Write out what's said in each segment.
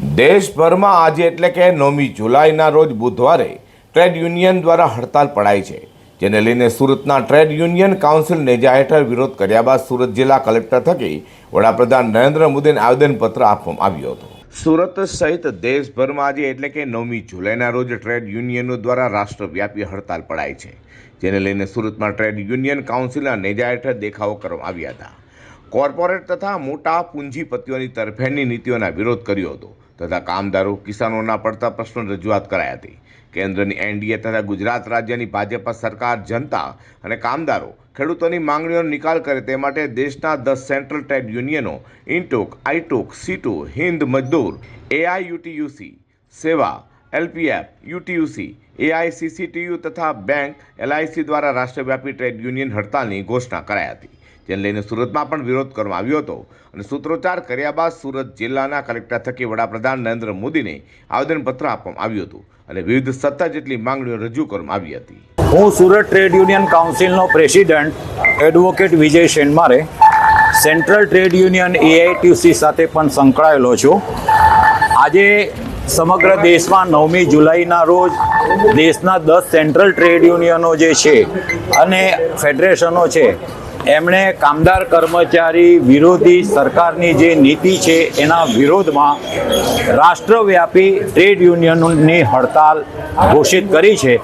દેશભરમાં આજે એટલે કે નવમી જુલાઈના રોજ બુધવારે ટ્રેડ યુનિયન દ્વારા હડતાલ પડાઈ છે, જેને લઈને સુરતના ટ્રેડ યુનિયન કાઉન્સિલ નેજા હેઠળ વિરોધ કર્યા બાદ સુરત જિલ્લા કલેક્ટર થકી વડાપ્રધાન નરેન્દ્ર મોદીને આવેદનપત્ર આપવામાં આવ્યું હતું. સુરત સહિત દેશભરમાં આજે એટલે કે નવમી જુલાઈના રોજ ટ્રેડ યુનિયનો દ્વારા રાષ્ટ્રવ્યાપી હડતાલ પડાઈ છે, જેને લઈને સુરતમાં ટ્રેડ યુનિયન કાઉન્સિલના નેજા હેઠળ દેખાવો કરવામાં આવ્યા હતા. કોર્પોરેટ તથા મોટા પૂંજીપતિઓની તરફેણની નીતિઓના વિરોધ કર્યો હતો. તથા કામદારો કિસાનોના પડતા પ્રશ્નો રજૂઆત કરાઈ હતી. કેન્દ્રની એનડીએ તથા ગુજરાત રાજ્યની ભાજપ સરકાર, જનતા અને કામદારો ખેડૂતોની માંગણીઓનો નિકાલ કરે તે માટે દેશના દસ સેન્ટ્રલ ટ્રેડ યુનિયનો, ઇન્ટોક, આઈટોક, સીટુ, હિન્દ, મજદૂર એઆઈયુટીયુસી સેવા, એલપીએફ, યુટીયુસી એઆઈસીસીટીયુ તથા બેંક, એલઆઈસી દ્વારા રાષ્ટ્રવ્યાપી ટ્રેડ યુનિયન હડતાલની ઘોષણા કરાઈ હતી. જેને લઈને સુરતમાં પણ વિરોધ કરવામાં આવ્યો હતો. અને સૂત્રોચ્ચાર કર્યા બાદ સુરત જિલ્લાના કલેક્ટર થકી વડાપ્રધાન નરેન્દ્ર મોદીને આવેદનપત્ર આપવામાં આવ્યું હતું અને વિવિધ સત્તા જેટલી માંગણીઓ રજૂ કરવામાં આવી હતી. હું Surat trade union કાઉન્સિલનો president advocate Vijay Shenmare central trade union AITUC સાથે પણ સંકળાયેલો છું. આજે સમગ્ર દેશમાં નવમી જુલાઈના રોજ દેશના દસ સેન્ટ્રલ ટ્રેડ યુનિયનો જે છે અને ફેડરેશનો છે એમણે કામદાર કર્મચારી વિરોધી સરકારની જે નીતિ છે, એના વિરોધમાં રાષ્ટ્રવ્યાપી ટ્રેડ યુનિયનની હડતાલ ઘોષિત કરી છે,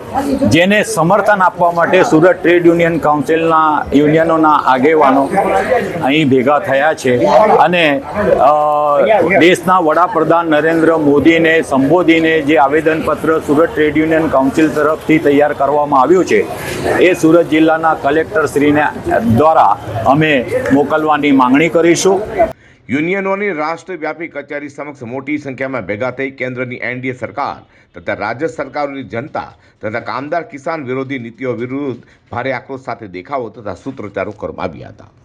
જેને સમર્થન આપવા માટે સુરત ટ્રેડ યુનિયન કાઉન્સિલના યુનિયનોના આગેવાનો અહીં ભેગા થયા છે. અને દેશના વડાપ્રધાન નરેન્દ્ર મોદીને સંબોધીને જે આવેદનપત્ર સુરત ટ્રેડ યુનિયન કાઉન્સિલ તરફથી તૈયાર કરવામાં આવ્યું છે, એ સુરત જિલ્લાના કલેક્ટર શ્રીને દ્વારા અમે મોકલવાની માંગણી કરીશું. યુનિયનોની રાષ્ટ્રવ્યાપી કચેરી સમક્ષ મોટી સંખ્યામાં ભેગા થઈ કેન્દ્રની એનડીએ સરકાર તથા રાજ્ય સરકારોની જનતા તથા કામદાર કિસાન વિરોધી નીતિઓ વિરુદ્ધ ભારે આક્રોશ સાથે દેખાવો તથા સૂત્રોચ્ચારો કરવામાં આવ્યા હતા.